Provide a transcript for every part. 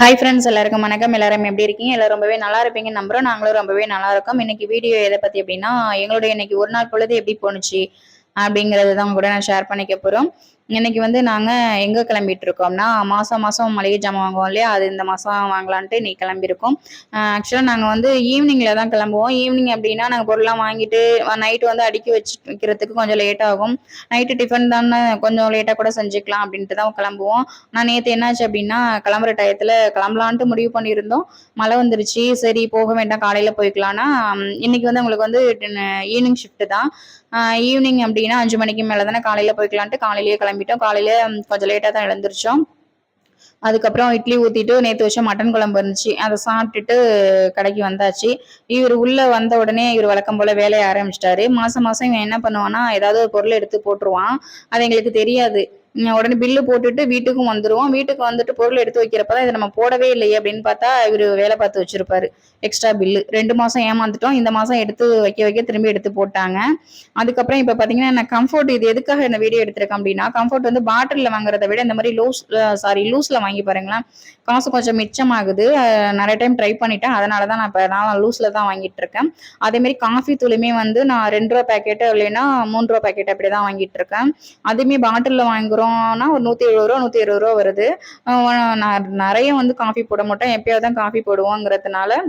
Hi friends எல்லாருக்கும் வணக்கம். எல்லாரும் எப்படி இருக்கீங்க? எல்லாரும் ரொம்பவே நல்லா இருப்பீங்கன்னு நம்புறோம். நாங்களும் ரொம்பவே நல்லா இருக்கோம். இன்னைக்கு வீடியோ எதை பத்தி அப்படின்னா எங்களுடைய இன்னைக்கு ஒரு நாள் பொழுது எப்படி போணுச்சு? அப்படிங்கிறது தான் கூட நான் ஷேர் பண்ணிக்க போகிறோம் இன்னைக்கு வந்து நாங்கள் எங்கே கிளம்பிட்டு இருக்கோம்னா மாதம் மாதம் மளிகை ஜாமான் வாங்குவோம் இல்லையா? அது இந்த மாதம் வாங்கலான்ட்டு நீ கிளம்பியிருக்கோம். ஆக்சுவலாக நாங்கள் வந்து ஈவினிங்கில் தான் கிளம்புவோம். ஈவினிங் அப்படின்னா நாங்கள் பொருள்லாம் வாங்கிட்டு நைட்டு வந்து அடுக்கி வச்சு வைக்கிறதுக்கு கொஞ்சம் லேட் ஆகும். நைட்டு டிஃபன் தானே கொஞ்சம் லேட்டாக கூட செஞ்சுக்கலாம் அப்படின்ட்டு தான் கிளம்புவோம். நான் நேற்று என்னாச்சு அப்படின்னா கிளம்புற டயத்தில் கிளம்பலான்ட்டு முடிவு பண்ணியிருந்தோம். மழை வந்துருச்சு. சரி போக வேண்டாம். காலையில் போய்க்கலாம்னா இன்னைக்கு வந்து உங்களுக்கு வந்து ஈவினிங் ஷிஃப்ட்டு தான். ஈவினிங் அப்படின்னா அஞ்சு மணிக்கு மேலே தானே காலையில் போய்க்கலான்ட்டு காலையிலேயே கிளம்பிட்டோம். காலையில கொஞ்சம் லேட்டாக தான் எழுந்திரிச்சோம். அதுக்கப்புறம் இட்லி ஊற்றிட்டு நேற்று வச்ச மட்டன் குழம்பு இருந்துச்சு. அதை சாப்பிட்டுட்டு கடைக்கு வந்தாச்சு. இவர் உள்ளே வந்த உடனே இவர் வழக்கம் போல் வேலையை ஆரம்பிச்சிட்டாரு. மாதம் மாதம் இவன் என்ன பண்ணுவான்னா ஏதாவது ஒரு பொருள் எடுத்து போட்டுருவான். அது எங்களுக்கு தெரியாது. உடனே பில்லு போட்டுட்டு வீட்டுக்கும் வந்துடுவோம் வீட்டுக்கு வந்துட்டு பொருள் எடுத்து வைக்கிறப்பதான் இதை நம்ம போடவே இல்லையே அப்படின்னு பார்த்தா இவர் வேலை பார்த்து வச்சிருப்பாரு. எக்ஸ்ட்ரா பில்லு ரெண்டு மாசம் ஏமாந்துட்டோம். இந்த மாசம் எடுத்து வைக்க வைக்க திரும்பி எடுத்து போட்டாங்க. அதுக்கப்புறம் இப்ப பாத்தீங்கன்னா நான் கம்ஃபர்ட் இது எதுக்காக இந்த வீடியோ எடுத்திருக்கேன் அப்படின்னா கம்ஃபர்ட் வந்து பாட்டில்ல வாங்குறத விட இந்த மாதிரி லூஸ் சாரி லூஸ்ல வாங்கி பாருங்களேன். காசு கொஞ்சம் மிச்சமாகுது. நிறைய டைம் ட்ரை பண்ணிட்டேன். அதனால தான் நான் இப்போ நான் லூஸ்ல தான் வாங்கிட்டு இருக்கேன். அதே மாதிரி காஃபி தூளுமே வந்து நான் ரெண்டு ரூபா பேக்கெட்டு இல்லைன்னா மூணு ரூபா பேக்கெட் அப்படி தான் வாங்கிட்டு இருக்கேன். அதுவுமே பாட்டில்ல வாங்குறோம்னா ஒரு நூற்றி எழுபது ரூபா நூற்றி இருபது ரூபா வருது. நான் நிறைய வந்து காஃபி போட மாட்டோம். எப்பயாவது தான் காஃபி போடுவோங்கிறதுனால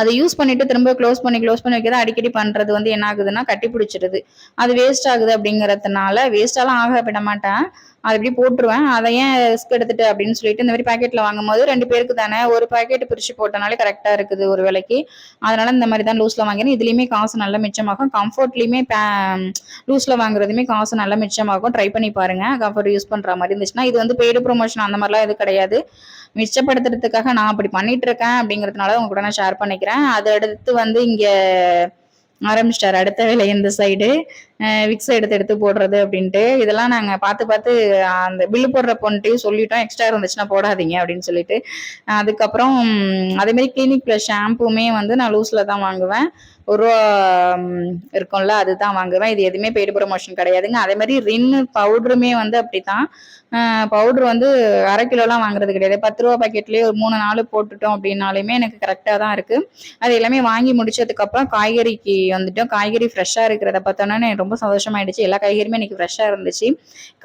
அதை யூஸ் பண்ணிட்டு திரும்ப க்ளோஸ் பண்ணி க்ளோஸ் பண்ணி வைக்கிறத அடிக்கடி பண்றது வந்து என்ன ஆகுதுன்னா கட்டி பிடிச்சிடுது. அது வேஸ்ட் ஆகுது அப்படிங்கிறதுனால வேஸ்டாலாம் ஆக விட மாட்டேன். அது இப்படி போட்டுருவேன். அதை ஏன் ரிஸ்க் எடுத்துட்டு அப்படின்னு சொல்லிட்டு இந்த மாதிரி பாக்கெட்ல வாங்கும் போது ரெண்டு பேருக்கு தானே ஒரு பாக்கெட் பிரிச்சு போட்டனாலே கரெக்டா இருக்குது ஒரு விலைக்கு. அதனால இந்த மாதிரி தான் லூஸ்ல வாங்கினேன். இதுலயுமே காசு நல்லா மிச்சமாகும். கம்ஃபர்ட்லயுமே லூஸ்ல வாங்குறதுமே காசு நல்லா மிச்சமாகும். ட்ரை பண்ணி பாருங்க. கம்ஃபர்ட் யூஸ் பண்ற மாதிரி இருந்துச்சுன்னா இது வந்து பெய்டு ப்ரொமோஷன் அந்த மாதிரிலாம் எதுவும் கிடையாது. மிச்சப்படுத்துறதுக்காக நான் அப்படி பண்ணிட்டு இருக்கேன் அப்படிங்கறதுனால உங்க கூட நான் ஷேர் பண்ணிக்கிறேன். அதை அடுத்து வந்து இங்க ஆரம்பிச்சிட்டாரு. அடுத்த வேலை இந்த சைடு விக்ஸ் எடுத்து எடுத்து போடுறது அப்படின்ட்டு. இதெல்லாம் நாங்க பார்த்து பார்த்து அந்த பில்லு போடுற பொண்ணுட்டையும் சொல்லிட்டோம். எக்ஸ்ட்ரா இருந்துச்சுன்னா போடாதீங்க அப்படின்னு சொல்லிட்டு. அதுக்கப்புறம் அதேமாரி அதே மாதிரி கிளினிக் ப்ளஸ் ஷாம்புமே வந்து நான் லூஸ்ல தான் வாங்குவேன். ஒரு இருக்கும்ல அதுதான் வாங்குவேன். இது எதுவுமே பெய்டு ப்ரொமோஷன் கிடையாதுங்க. அதே மாதிரி ரின்னு பவுடருமே வந்து அப்படித்தான். பவுட்ரு வந்து அரை கிலோலாம் வாங்குறது கிடையாது. பத்து ரூபா பாக்கெட்லேயே ஒரு மூணு நாள் போட்டுட்டோம் அப்படின்னாலுமே எனக்கு கரெக்டாக தான் இருக்கு. அது எல்லாமே வாங்கி முடிச்சதுக்கப்புறம் காய்கறிக்கு வந்துட்டோம். காய்கறி ஃப்ரெஷ்ஷாக இருக்கிறத பார்த்தோன்னா எனக்கு ரொம்ப சந்தோஷமாயிடுச்சு. எல்லா காய்கறியுமே எனக்கு ஃப்ரெஷ்ஷாக இருந்துச்சு.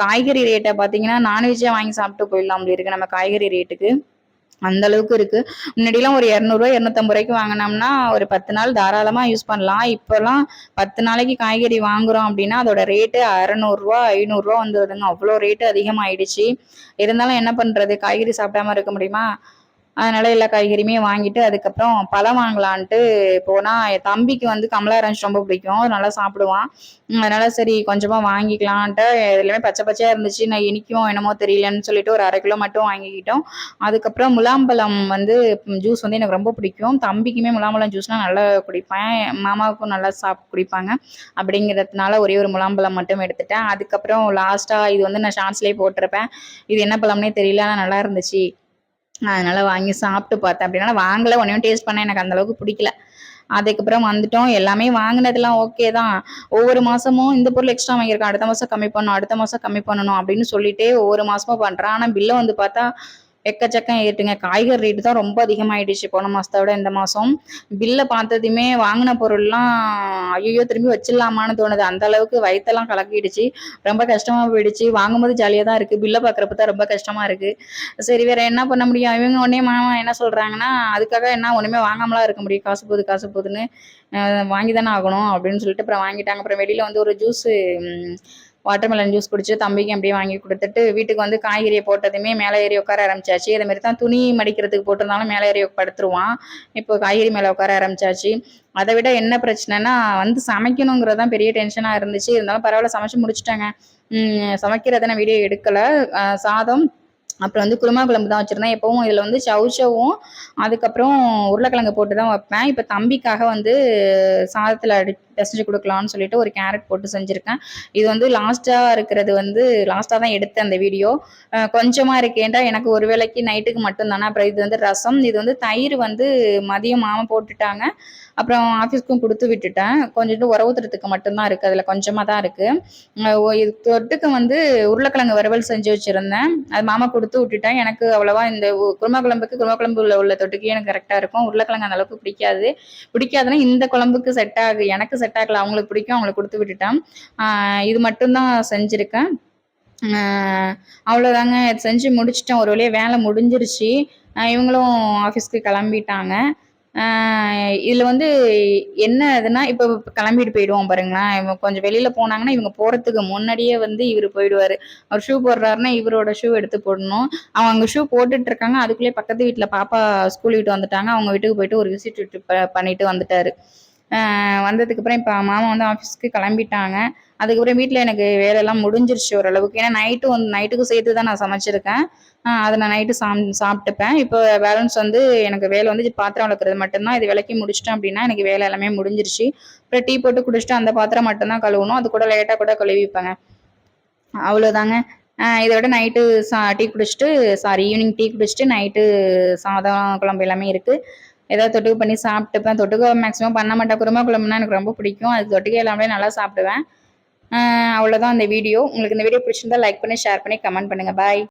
காய்கறி ரேட்டை பார்த்தீங்கன்னா நான்வெஜ்ஜாக வாங்கி சாப்பிட்டு போயிடலாம் அப்படி இருக்கு நம்ம காய்கறி ரேட்டுக்கு அந்த அளவுக்கு இருக்கு. முன்னாடிலாம் ஒரு இரநூறுவா இரநூத்தம்பது ரூபாய்க்கு வாங்கினோம்னா ஒரு பத்து நாள் தாராளமா யூஸ் பண்ணலாம். இப்போலாம் பத்து நாளைக்கு காய்கறி வாங்குறோம் அப்படின்னா அதோட ரேட்டு அறநூறுவா ஐநூறுரூவா வந்துடுதுங்க அவ்வளோ ரேட்டு அதிகமாயிடுச்சு. இருந்தாலும் என்ன பண்றது? காய்கறி சாப்பிடாம இருக்க முடியுமா? அதனால எல்லா காய்கறியுமே வாங்கிட்டு அதுக்கப்புறம் பழம் வாங்கலான்ட்டு போனா என் தம்பிக்கு வந்து கமலா ஆரஞ்சு ரொம்ப பிடிக்கும். நல்லா சாப்பிடுவான். அதனால சரி கொஞ்சமா வாங்கிக்கலான்ட்டு எல்லாமே பச்சை பச்சையா இருந்துச்சு. நான் இனிக்கும் என்னமோ தெரியலன்னு சொல்லிட்டு ஒரு அரை கிலோ மட்டும் வாங்கிக்கிட்டோம். அதுக்கப்புறம் முலாம்பழம் வந்து ஜூஸ் வந்து எனக்கு ரொம்ப பிடிக்கும். தம்பிக்குமே முலாம்பழம் ஜூஸ்னால் நல்லா குடிப்பேன். மாமாவுக்கும் நல்லா சாப் குடிப்பாங்க. அப்படிங்கிறதுனால ஒரே ஒரு முலாம்பழம் மட்டும் எடுத்துட்டேன். அதுக்கப்புறம் லாஸ்டா இது வந்து நான் ஷார்ட்ஸ்லேயே போட்டிருப்பேன். இது என்ன பழம்னே தெரியல ஆனால் நல்லா இருந்துச்சு. அதனால வாங்கி சாப்பிட்டு பார்த்தேன். அப்படின்னா வாங்கல ஒன்றையும் டேஸ்ட் பண்ண எனக்கு அந்த அளவுக்கு பிடிக்கல. அதுக்கப்புறம் வந்துட்டோம். எல்லாமே வாங்கினதெல்லாம் ஓகே தான். ஒவ்வொரு மாசமும் இந்த பொருள் எக்ஸ்ட்ரா வாங்கியிருக்கேன். அடுத்த மாசம் கம்மி பண்ணணும் அடுத்த மாசம் கம்மி பண்ணணும் அப்படின்னு சொல்லிட்டே ஒவ்வொரு மாதமும் பண்ணுறான் ஆனா பில்லை வந்து பார்த்தா எக்கச்சக்கம் ஏற்றுங்க காய்கறி ரேட்டு தான் ரொம்ப அதிகமாயிடுச்சு போன மாசத்தை விட இந்த மாசம். பில்லை பார்த்ததுமே வாங்கின பொருள்லாம் ஐயோ திரும்பி வச்சிடலாமான்னு தோணுது. அந்த அளவுக்கு வயிற்றெல்லாம் கலக்கிடுச்சு. ரொம்ப கஷ்டமா போயிடுச்சு. வாங்கும்போது ஜாலியாக தான் இருக்கு. பில்லை பார்க்குறப்ப தான் ரொம்ப கஷ்டமா இருக்கு. சரி வேற என்ன பண்ண முடியும்? இவங்க உடனே மாமா என்ன சொல்றாங்கன்னா அதுக்காக என்ன ஒண்ணுமே வாங்காமலாம் இருக்க முடியும். காசு போகுது காசு போகுதுன்னு வாங்கி தானே ஆகணும் அப்படின்னு சொல்லிட்டு அப்புறம் வாங்கிட்டாங்க. அப்புறம் வெளியில வந்து ஒரு ஜூஸ் வாட்டர்மெலன் ஜூஸ் குடிச்சு தம்பிக்கு அப்படியே வாங்கி கொடுத்துட்டு வீட்டுக்கு வந்து காய்கறியை போட்டதுமே மேலே ஏறி உட்கார ஆரம்பிச்சாச்சு. அதே மாதிரி தான் துணி மடிக்கிறதுக்கு போட்டிருந்தாலும் மேலே ஏறி படுத்துருவான். இப்போ காய்கறி மேலே உட்கார ஆரம்பிச்சாச்சு. அதை விட என்ன பிரச்சனைனா வந்து சமைக்கணுங்கிறது தான் பெரிய டென்ஷனாக இருந்துச்சு. இருந்தாலும் பரவாயில்ல சமைச்சு முடிச்சுட்டாங்க. சமைக்கிறத நான் வீடியோ எடுக்கலை. சாதம் அப்புறம் வந்து குருமா குழம்பு தான் வச்சுருந்தேன். எப்பவும் இதில் வந்து சவுச்சவும் அதுக்கப்புறம் உருளைக்கிழங்கு போட்டு தான் வைப்பேன். இப்போ தம்பிக்காக வந்து சாதத்தில் அடி பெசஞ்சு கொடுக்கலாம்னு சொல்லிட்டு ஒரு கேரட் போட்டு செஞ்சுருக்கேன். இது வந்து லாஸ்ட்டாக இருக்கிறது வந்து லாஸ்ட்டாக தான் எடுத்தேன் அந்த வீடியோ கொஞ்சமாக இருக்கேன்டா எனக்கு ஒரு வேளைக்கு நைட்டுக்கு மட்டும் தானே அப்புறம் இது வந்து ரசம் இது வந்து தயிர் வந்து மதியம் மாமா போட்டுட்டாங்க. அப்புறம் ஆஃபீஸ்க்கும் கொடுத்து விட்டுட்டேன். கொஞ்சோண்டு உறவுத்துறதுக்கு மட்டும்தான் இருக்குது அதில் கொஞ்சமாக தான் இருக்குது இது தொட்டுக்கு வந்து உருளைக்கிழங்கு வறுவல் செஞ்சு வச்சுருந்தேன். அது மாமா கொடுத்து விட்டுட்டேன். எனக்கு அவ்வளோவா இந்த குருமா குழம்புக்கு குருமா குழம்பு உள்ள தொட்டுக்கே எனக்கு கரெக்டாக இருக்கும். உருளைக்கிழங்கு அந்தளவுக்கு பிடிக்காது. பிடிக்காதுன்னா இந்த குழம்புக்கு செட் ஆகு. எனக்கு செட் ஆகல. அவங்களுக்கு பிடிக்கும். அவங்களுக்கு கொடுத்து விட்டுட்டேன். இது மட்டும்தான் செஞ்சுருக்கேன். அவ்வளோதாங்க செஞ்சு முடிச்சிட்டேன். ஒரு வழியாக வேலை முடிஞ்சிருச்சு. இவங்களும் ஆஃபீஸ்க்கு கிளம்பிட்டாங்க. இதில் வந்து என்ன இதுனா இப்போ கிளம்பிட்டு போயிடுவோம் பாருங்களேன். இவங்க கொஞ்சம் வெளியில் போனாங்கன்னா இவங்க போகிறதுக்கு முன்னாடியே வந்து இவர் போயிடுவார். அவர் ஷூ போடுறாருன்னா இவரோட ஷூ எடுத்து போடணும். அவங்க அங்கே ஷூ போட்டுட்டு இருக்காங்க. அதுக்குள்ளேயே பக்கத்து வீட்டில் பாப்பா ஸ்கூல் விட்டு வந்துட்டாங்க. அவங்க வீட்டுக்கு போயிட்டு ஒரு விசிட் விட்டு பண்ணிட்டு வந்துட்டாரு. வந்ததுக்கப்புறம் வந்ததுக்கு அப்புறம் இப்போ மாமா வந்து ஆஃபீஸ்க்கு கிளம்பிட்டாங்க. அதுக்கப்புறம் வீட்டில் எனக்கு வேலையெல்லாம் முடிஞ்சிருச்சு ஓரளவுக்கு. ஏன்னா நைட்டு வந்து நைட்டுக்கும் சேர்த்து தான் நான் சமைச்சிருக்கேன். அதை நான் நைட்டு சாம் சாப்பிட்டுப்பேன். இப்போ பேலன்ஸ் வந்து எனக்கு வேலை வந்து பாத்திரம் வளர்க்குறது மட்டும்தான். இது விளக்கி முடிச்சிட்டேன் அப்படின்னா எனக்கு வேலை எல்லாமே முடிஞ்சிருச்சு. அப்புறம் டீ போட்டு குடிச்சிட்டு அந்த பாத்திரம் மட்டும்தான் கழுவணும். அது கூட லேட்டாக கூட கழுவிப்பேங்க அவ்வளோதாங்க இதை விட நைட்டு சா டீ குடிச்சிட்டு சாரி ஈவினிங் டீ குடிச்சிட்டு நைட்டு சாதம் குழம்பு எல்லாமே இருக்குது ஏதாவது தொட்டுக்கு பண்ணி சாப்பிட்டுப்பேன். தொட்டுக்க மேக்ஸிமம் பண்ண மாட்டேன். குருமா குழம்புனா எனக்கு ரொம்ப பிடிக்கும். அது தொட்டுக்க எல்லாமே நல்லா சாப்பிடுவேன். அவ்வளோதான் அந்த வீடியோ உங்களுக்கு இந்த வீடியோ பிடிச்சிருந்தா லைக் பண்ணி ஷேர் பண்ணி கமெண்ட் பண்ணுங்கள் பாய்